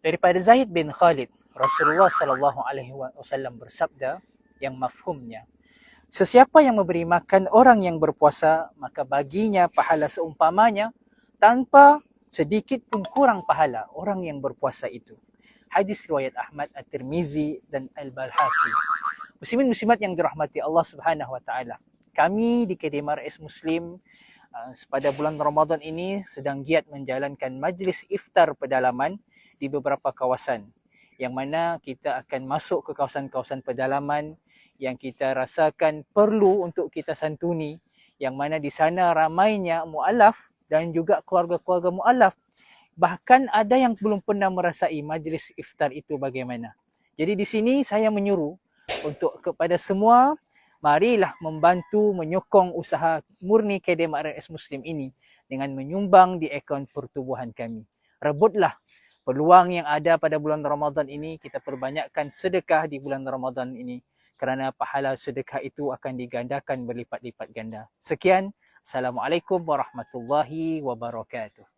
Daripada Zaid bin Khalid, Rasulullah sallallahu alaihi wasallam bersabda yang mafhumnya Sesiapa yang memberi makan orang yang berpuasa, maka baginya pahala seumpamanya tanpa sedikit pun kurang pahala orang yang berpuasa itu. Hadis riwayat Ahmad At-Tirmizi dan Al-Balhaqi. Muslimin muslimat yang dirahmati Allah Subhanahu wa taala. Kami di Kedemar S Muslim uh, pada bulan Ramadan ini sedang giat menjalankan majlis iftar pedalaman di beberapa kawasan. Yang mana kita akan masuk ke kawasan-kawasan pedalaman yang kita rasakan perlu untuk kita santuni. Yang mana di sana ramainya mualaf dan juga keluarga-keluarga mualaf. Bahkan ada yang belum pernah merasai majlis iftar itu bagaimana. Jadi di sini saya menyuruh untuk kepada semua marilah membantu menyokong usaha murni KDM RS Muslim ini dengan menyumbang di akaun pertubuhan kami. Rebutlah peluang yang ada pada bulan Ramadan ini kita perbanyakkan sedekah di bulan Ramadan ini kerana pahala sedekah itu akan digandakan berlipat-lipat ganda. Sekian, Assalamualaikum warahmatullahi wabarakatuh.